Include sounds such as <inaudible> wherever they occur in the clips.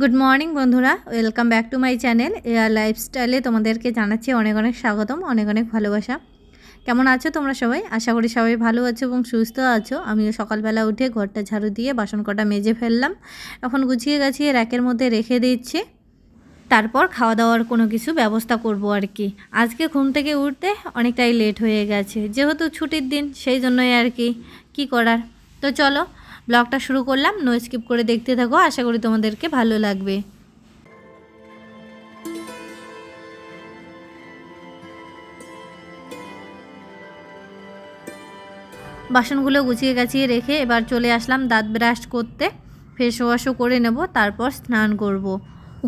Good morning বন্ধুরা। Welcome back to my channel air লাইফস্টাইলে তোমাদেরকে জানাচ্ছি অনেক অনেক স্বাগতম, অনেক অনেক ভালোবাসা। কেমন আছো তোমরা সবাই? আশা করি সবাই ভালো আছো এবং সুস্থ আছো। আমিও সকালবেলা উঠে ঘরটা ঝাড়ু দিয়ে বাসন কটা মেজে ফেললাম। এখন গুছিয়ে গাছিয়ে র্যাকের মধ্যে রেখে দিচ্ছি। তারপর খাওয়া দাওয়ার কোনো কিছু ব্যবস্থা করব আর কি। আজকে ঘুম থেকে উঠতে অনেকটাই লেট হয়ে গেছে। যেহেতু ছুটির দিন, সেই জন্যই আর কি। কী করার? তো চলো ব্লগটা শুরু করলাম। নো স্কিপ করে দেখতে থাকো। আশা করি তোমাদেরকে ভালো লাগবে। বাসনগুলো গুছিয়ে গাছিয়ে রেখে এবার চলে আসলাম দাঁত ব্রাশ করতে। ফেস ওয়াশও করে নেব, তারপর স্নান করব।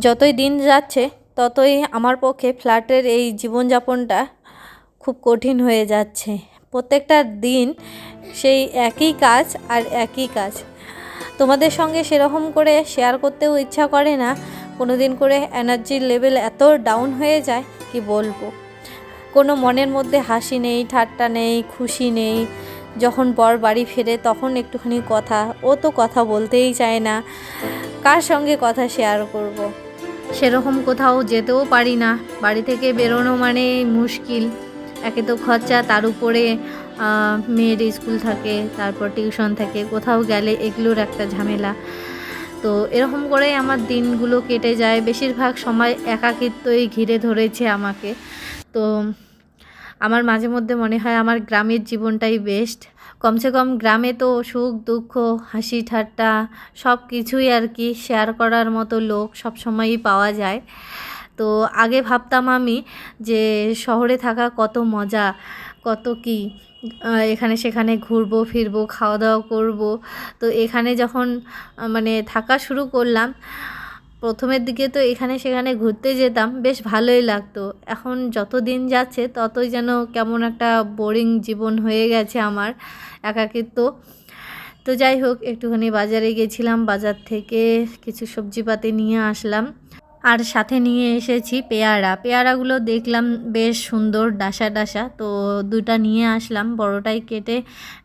যতই দিন যাচ্ছে, ততই আমার পক্ষে ফ্ল্যাটের এই জীবনযাপনটা খুব কঠিন হয়ে যাচ্ছে। প্রত্যেকটা দিন সেই একই কাজ আর একই কাজ। তোমাদের সঙ্গে সেরকম করে শেয়ার করতেও ইচ্ছা করে না। কোনো দিন করে এনার্জির লেভেল এত ডাউন হয়ে যায়, কি বলব? কোনো মনের মধ্যে হাসি নেই, ঠাট্টা নেই, খুশি নেই। যখন বর বাড়ি ফেরে তখন একটুখানি কথা, ও তো কথা বলতেই চায় না। কার সঙ্গে কথা শেয়ার করব। সেরকম কোথাও যেতেও পারি না। বাড়ি থেকে বেরোনো মানে মুশকিল। একে তো খরচা, তার উপরে মেয়ের স্কুল থাকে, তারপর টিউশন থাকে, কোথাও গেলে এগুলোর একটা ঝামেলা। তো এরকম করেই আমার দিনগুলো কেটে যায়। বেশিরভাগ সময় একাকিত্বই ঘিরে ধরেছে আমাকে। তো আমার মাঝে মধ্যে মনে হয় আমার গ্রামের জীবনটাই বেস্ট কমসে কম গ্রামে তো সুখ, দুঃখ, হাসি, ঠাট্টা সব কিছুই আর কি শেয়ার করার মতো লোক সব সময়ই পাওয়া যায়। তো আগে ভাবতাম আমি যে শহরে থাকা কত মজা, কত কি এখানে সেখানে ঘুরবো, ফিরবো খাওয়া দাওয়া করব। তো এখানে যখন মানে থাকা শুরু করলাম, প্রথমের দিকে তো এখানে সেখানে ঘুরতে যেতাম, বেশ ভালোই লাগতো। এখন যত দিন যাচ্ছে, ততই যেন কেমন একটা বোরিং জীবন হয়ে গেছে আমার একাকিত্ব। তো যাই হোক, একটুখানি বাজারে গেছিলাম, বাজার থেকে কিছু সবজিপাতি নিয়ে আসলাম। আর সাথে নিয়ে এসেছি পেয়ারা। পেয়ারাগুলো দেখলাম বেশ সুন্দর ডাসা ডাসা। তো দুটা নিয়ে আসলাম, বড়টাই কেটে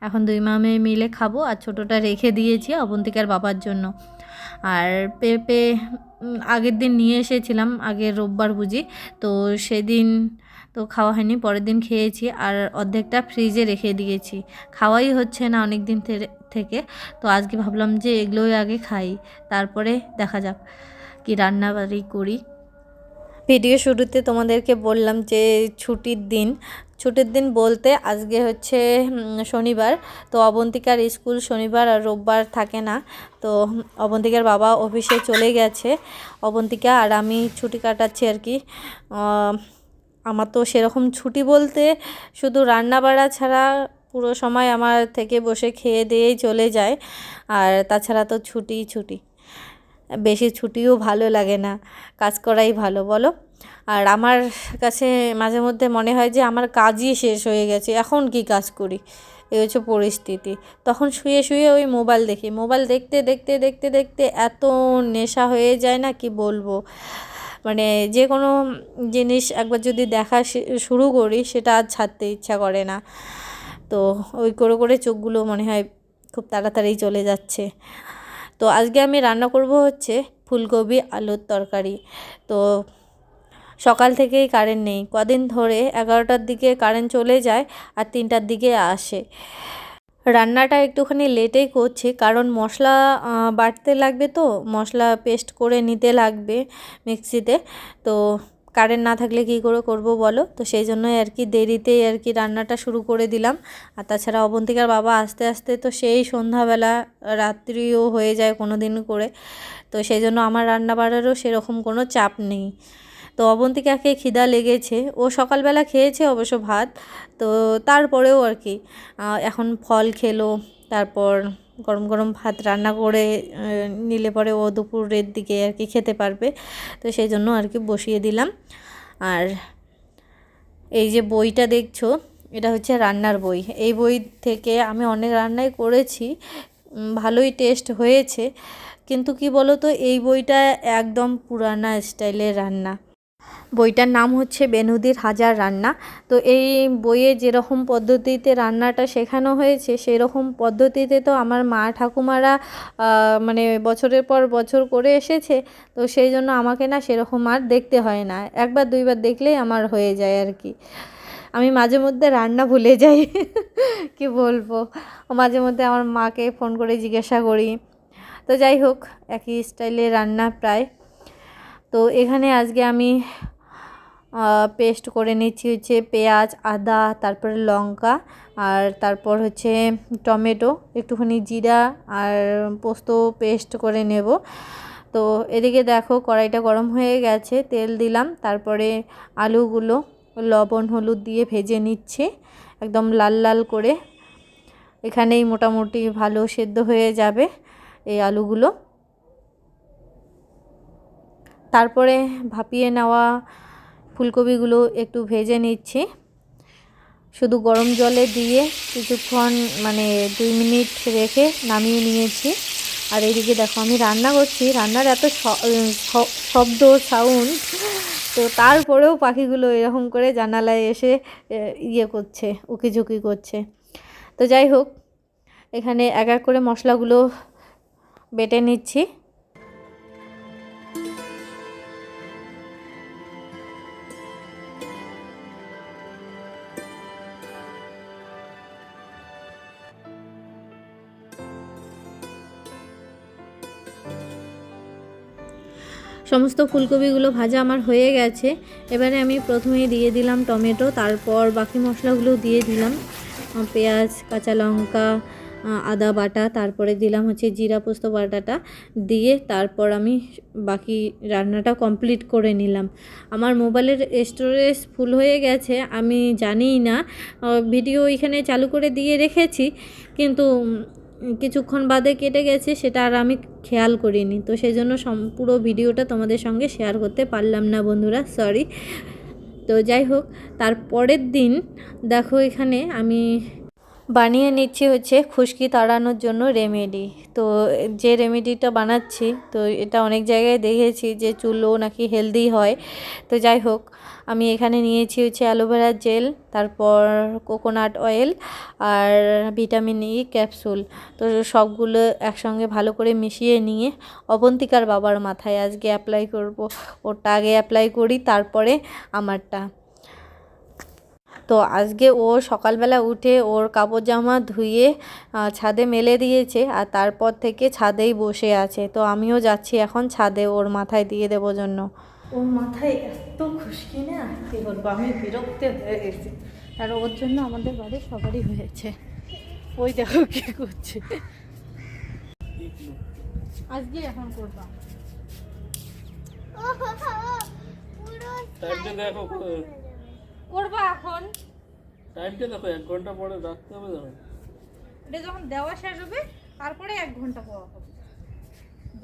এখন দুই মামে মিলে খাব আর ছোটোটা রেখে দিয়েছি অবন্তিকার বাবার জন্য। আর পেঁপে আগের দিন নিয়ে এসেছিলাম আগের রোববার বুঝি। তো সেদিন তো খাওয়া হয়নি, পরের দিন খেয়েছি আর অর্ধেকটা ফ্রিজে রেখে দিয়েছি। খাওয়াই হচ্ছে না অনেক দিন থেকে। তো আজকে ভাবলাম যে এগুলোই আগে খাই, তারপরে দেখা যাক। কি রান্নাবাড়ি করি? ভিডিও শুরুতে তোমাদেরকে বললাম যে ছুটির দিন ছুটির দিন বলতে আজকে হচ্ছে শনিবার। তো অবন্তিকার স্কুল শনিবার আর রোববার থাকে না। তো অবন্তিকার বাবা অফিসে চলে গেছে। অবন্তিকা আর আমি ছুটি কাটাচ্ছি আর কি। আমার তো সেরকম ছুটি বলতে শুধু রান্না বাড়া ছাড়া পুরো সময় আমার থেকে বসে খেয়ে দিয়েই চলে যায়। আর তাছাড়া তো ছুটি ছুটি। বেশি ছুটিও ভালো লাগে না, কাজ করাই ভালো, বলো? আর আমার কাছে মাঝে মধ্যে মনে হয় যে আমার কাজই শেষ হয়ে গেছে, এখন কি কাজ করি? এই হচ্ছে পরিস্থিতি। তখন শুয়ে শুয়ে ওই মোবাইল দেখি, মোবাইল দেখতে দেখতে দেখতে দেখতে এত নেশা হয়ে যায় না কি বলব? মানে যে কোনো জিনিস একবার যদি দেখা শুরু করি সেটা আর ছাড়তে ইচ্ছা করে না। তো ওই করে করে চোখগুলো মনে হয় খুব তাড়াতাড়ি চলে যাচ্ছে। তো আজকে আমি রান্না করব হচ্ছে ফুলকপি আলুর তরকারি। তো সকাল থেকেই কারেন্ট নেই। কদিন ধরে এগারোটার দিকে কারেন্ট চলে যায় আর তিনটার দিকে আসে। রান্নাটা একটুখানি লেটেই করছি কারণ মশলা বাটতে লাগবে তো, মশলা পেস্ট করে নিতে লাগবে মিক্সিতে তো কারেন্ট না থাকলে কি করে করব বলো? তো সেই জন্যই আর কি দেরিতেই আর কি রান্নাটা শুরু করে দিলাম। আর তাছাড়া অবন্তিকার বাবা আস্তে আস্তে তো সেই সন্ধ্যাবেলা রাত্রিও হয়ে যায় কোনো দিন করে। তো সেই জন্য আমার রান্না বাড়ারও সেরকম কোনো চাপ নেই। তো অবন্তিকাকে খিদা লেগেছে। ও সকালবেলা খেয়েছে অবশ্য ভাত। তো তারপরেও আর কি এখন ফল খেলো, তারপর গরম গরম ভাত রান্না করে নিলে পরে ও দুপুরের দিকে আর কি খেতে পারবে। তো সেই জন্য আর কি বসিয়ে দিলাম। আর এই যে বইটা দেখছ, এটা হচ্ছে রান্নার বই। এই বই থেকে আমি অনেক রান্নাই করেছি ভালোই টেস্ট হয়েছে। কিন্তু কি বলো তো এই বইটা একদম পুরানা স্টাইলের রান্না। বইটার নাম হচ্ছে বেনুদির হাজার রান্না। তো এই বইয়ে যেরকম পদ্ধতিতে রান্নাটা শেখানো হয়েছে, সেরকম পদ্ধতিতে তো আমার মা ঠাকুমারা মানে বছরের পর বছর করে এসেছে, তো সেই জন্য আমাকে না সেরকম আর দেখতে হয় না। একবার দুইবার দেখলেই আমার হয়ে যায় আর কি। আমি মাঝে মধ্যে রান্না ভুলে যাই, <laughs> কি বলব? মাঝে মধ্যে আমার মাকে ফোন করে জিজ্ঞাসা করি। তো যাই হোক, একই স্টাইলে রান্না প্রায়। তো এখানে আজকে আমি পেস্ট করে নিচ্ছি হচ্ছে পেঁয়াজ, আদা, তারপরে লঙ্কা আর তারপর হচ্ছে টমেটো, একটুখানি জিরা আর পোস্ত পেস্ট করে নেব। তো এদিকে দেখো কড়াইটা গরম হয়ে গেছে, তেল দিলাম, তারপরে আলুগুলো লবণ, হলুদ দিয়ে ভেজে নিচ্ছে একদম লাল লাল করে। এখানেই মোটামুটি ভালো সেদ্ধ হয়ে যাবে এই আলুগুলো। তারপরে ভাপিয়ে নেওয়া ফুলকপিগুলো একটু ভেজে নিচ্ছি। শুধু গরম জলে দিয়ে কিছুক্ষণ মানে দুই মিনিট রেখে নামিয়ে নিয়েছি। আর এদিকে দেখো আমি রান্না করছি। রান্নার এত শব্দ সাউন্ড তো তারপরেও পাখিগুলো এরকম করে জানালায় এসে ইয়ে করছে, উকিঝুঁকি করছে। তো যাই হোক, এখানে এক এক করে মশলাগুলো বেটে নিচ্ছি। সমস্ত ফুলকপিগুলো ভাজা আমার হয়ে গেছে। এবারে আমি প্রথমে দিয়ে দিলাম টমেটো, তারপর বাকি মশলাগুলো দিয়ে দিলাম পেঁয়াজ, কাঁচা লঙ্কা আদা বাটা, তারপরে দিলাম হচ্ছে জিরা পোস্ত বাটাটা দিয়ে তারপর আমি বাকি রান্নাটা কমপ্লিট করে নিলাম। আমার মোবাইলের স্টোরেজ ফুল হয়ে গেছে, আমি জানিই না ভিডিও এখানে চালু করে দিয়ে রেখেছি, কিন্তু কিছুক্ষণ বাদে কেটে গেছে, সেটা আর আমি খেয়াল করিনি। তো সেই জন্য পুরো ভিডিওটা তোমাদের সঙ্গে শেয়ার করতে পারলাম না বন্ধুরা সরি তো যাই হোক, তারপরের দিন, দেখো এখানে আমি বানিয়ে নিচ্ছি হচ্ছে খুশকি তাড়ানোর জন্য রেমেডি তো যে রেমেডিটা বানাচ্ছি, তো এটা অনেক জায়গায় দেখেছি যে চুলও নাকি হেলদি হয়। তো যাই হোক, আমি এখানে নিয়েছি হচ্ছে অ্যালোভেরা জেল, তারপর কোকোনাট অয়েল আর ভিটামিন ই ক্যাপসুল তো সবগুলো একসঙ্গে ভালো করে মিশিয়ে নিয়ে অবন্তিকার বাবার মাথায় আজকে অ্যাপ্লাই করব। ওটা আগে অ্যাপ্লাই করি, তারপরে আমারটা। তো আজকে ও সকালবেলা উঠে ওর কাপড় জামা ধুয়ে ছাদে মেলে দিয়েছে আর তারপর থেকে ছাদেই বসে আছে। তো আমিও যাচ্ছি এখন ছাদে ওর মাথায় দিয়ে দেবো জন্য। ওর মাথায় এত খুশকি না? কি বলব আমি বিরক্ত হয়ে গেছি। আর ওর জন্য আমাদের বাড়ি সবারই হয়েছে। ওই দেখো কি করছে। আজকে এখন করবা। দেখো করবা এখন? টাইমটা দেখো এক ঘণ্টা পরে রাখতে হবে দেখো এটা যখন দেওয়া শেষ হবে তারপরে এক ঘণ্টা পর হবে।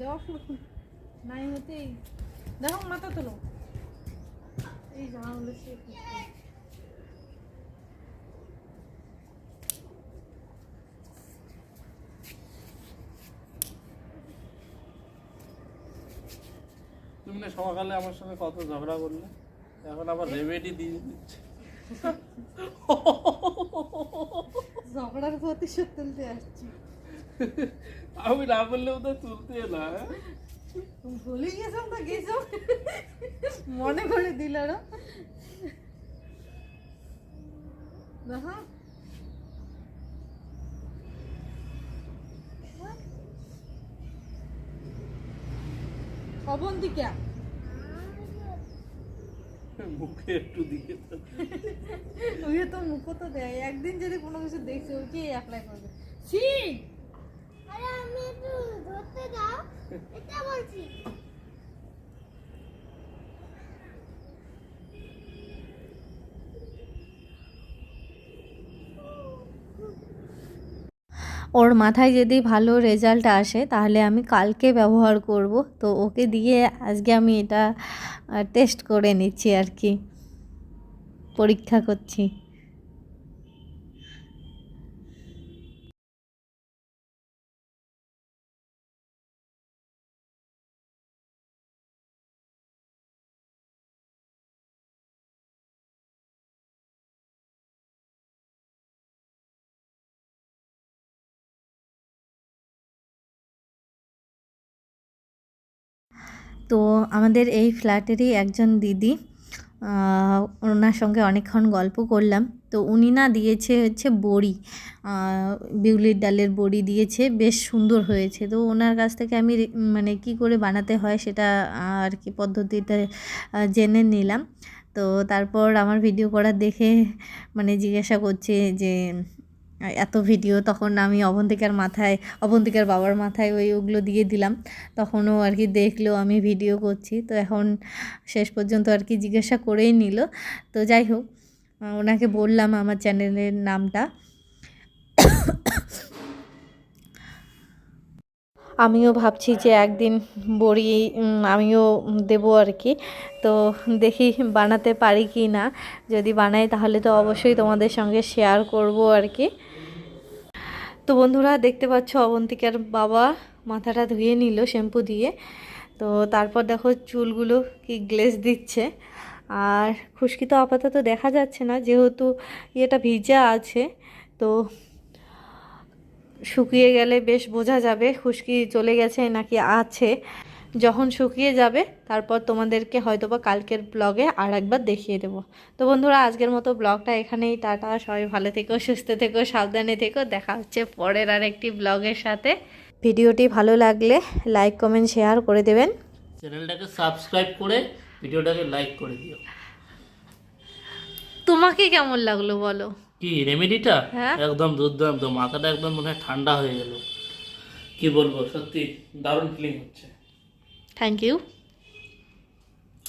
দেওয়া শুরু নাই হতেই দেখো মাথা তোলো। এই জামাগুলো সে তুমি না সকালে আমার সঙ্গে কত ঝগড়া করলে? এখন আবার রেমেডি দিয়ে দিচ্ছে। ঝগড়ার প্রতিশোধ তুলতে আসছি। আমি না বললেও তো তুলতে না হ্যাঁ? ভুলে গেছিলাম তো গেছো মনে করে দিল আরও দেখো অবন্তিকা। মুখে একটু দিয়ে দাও। ওই তো মুখ তো দেয়। একদিন যদি কোনো কিছু দেখছে ওই কি অ্যাপ্লাই করবে। ছি! আরে আমি একটু ধরতে দাও। এটা বলছি। ওর মাথায় যদি ভালো রেজাল্ট আসে, তাহলে আমি কালকে ব্যবহার করব। তো ওকে দিয়ে আজকে আমি এটা টেস্ট করে নিচ্ছি আর কি। পরীক্ষা করছি। তো আমাদের এই ফ্ল্যাটেরই একজন দিদি ওনার সঙ্গে অনেকক্ষণ গল্প করলাম। তো উনি না দিয়েছে হচ্ছে বড়ি বিউলির ডালের বড়ি দিয়েছে, বেশ সুন্দর হয়েছে। তো ওনার কাছ থেকে আমি মানে কি করে বানাতে হয় সেটা আর কি পদ্ধতিতে জেনে নিলাম। তো তারপর আমার ভিডিও করা দেখে মানে জিজ্ঞাসা করছে যে এত ভিডিও তখন আমি অবন্তিকার মাথায়, অবন্তিকার বাবার মাথায় ওই ওগুলো দিয়ে দিলাম। তখনও আর কি দেখল, আমি ভিডিও করছি। তো এখন শেষ পর্যন্ত আর কি জিজ্ঞাসা করেই নিল। তো যাই হোক ওনাকে বললাম আমার চ্যানেলের নামটা। আমিও ভাবছি যে একদিন বড়ি আমিও দেবো আর কি। তো দেখি বানাতে পারি কি না। যদি বানাই তাহলে তো অবশ্যই তোমাদের সঙ্গে শেয়ার করব আর কি। তো বন্ধুরা, দেখতে পাচ্ছ অবন্তিকার বাবা মাথাটা ধুয়ে নিল শ্যাম্পু দিয়ে। তো তারপর দেখো চুলগুলো কি গ্লেজ দিচ্ছে। আর খুশকি তো আপাতত দেখা যাচ্ছে না, যেহেতু ইয়েটা ভিজা আছে, তো শুকিয়ে গেলে বেশ বোঝা যাবে খুশকি চলে গেছে নাকি আছে। যখন শুকিয়ে যাবে তারপর তোমাদেরকে হয়তোবা কালকের ব্লগে আর একবার দেখিয়ে দেবো। তো বন্ধুরা আজকের মতো ব্লগটা এখানেই টাটা সবাই ভালো থেকো সুস্থ থেকো সাবধানে থেকো দেখা হচ্ছে পরের আর একটি ব্লগের সাথে। ভিডিওটি ভালো লাগলে লাইক কমেন্ট শেয়ার করে দেবেন। চ্যানেলটাকে সাবস্ক্রাইব করে ভিডিওটাকে লাইক করে দিও। তোমাকে কেমন লাগল বলো? কি রেমেডিটা হ্যাঁ। একদম দুর্দান্ত মাথাটা একদম মনে হয় ঠান্ডা হয়ে গেল। কি বলব সত্যি দারুণ ফিলিং হচ্ছে। Thank you